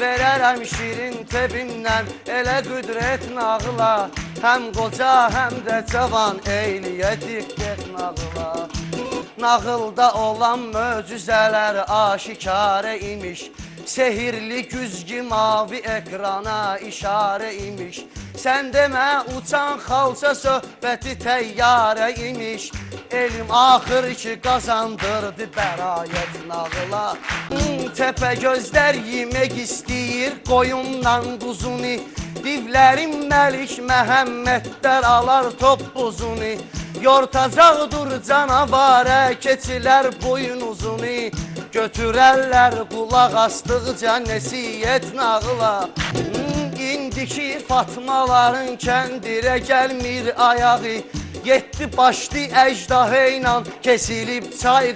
Verərəm şirin tebindən. Elə qüdrət nağıla Həm qoca, həm də cavan. Eyliyə diqqət nağıla. Nağılda olan möcüzələr aşikarə imiş Sehirli güzgü mavi ekrana işarə imiş. Sən demə uçan xalça söhbəti təyyarə imiş. Elm axır ki qazandırdı bərayət nağıla. Hmm, Təpə gözlər yemək istəyir qoyundan quzunu Divlərin Məlik Məhəmmədlər alar toppuzunu Yortacaqdır canavarə keçilər boyun uzunu Götürərlər qulaq astıqca nəsiyyət nağıla. Hmm, İndiki Fatmaların kəndirə gəlmir ayağı. Yetdi başlı əjdaha ilə kesilib çay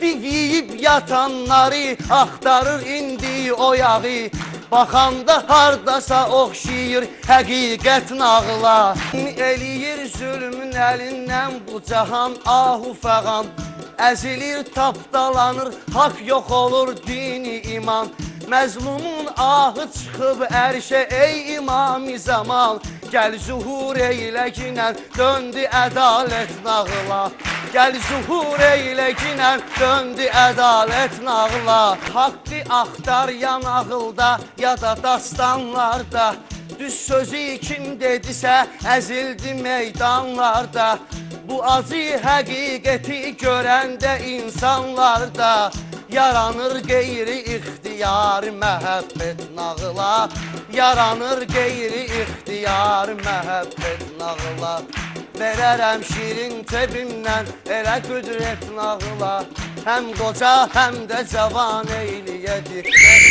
Div yeyib yatanları axtarır indi o yağı. Baxanda hardasa oxşayır həqiqət nağıla. Eləyir zülmün əlindən bu cahan ahu fəğan Əzilir tapdalanır, haqq yox olur dini iman. Məzlumun ahı çıxıb ərşə ey imami zaman Gəl zuhur eylə ginən döndü ədalət nağıla. Gəl zuhur eylə ginən döndü ədalət nağıla. Haqqı axtar ya nağılda ya da dastanlarda Düz sözü kim dedisə əzildi meydanlarda. Bu acı həqiqəti görəndə insanlarda. Yaranır qeyri ixtiyari məhəbbət nağıla. Yaranır qeyri ixtiyari məhəbbət nağıla. Verərəm şirin tebimdən elə qüdrət nağıla. Həm qoca, həm də cavan eyliyə diqqət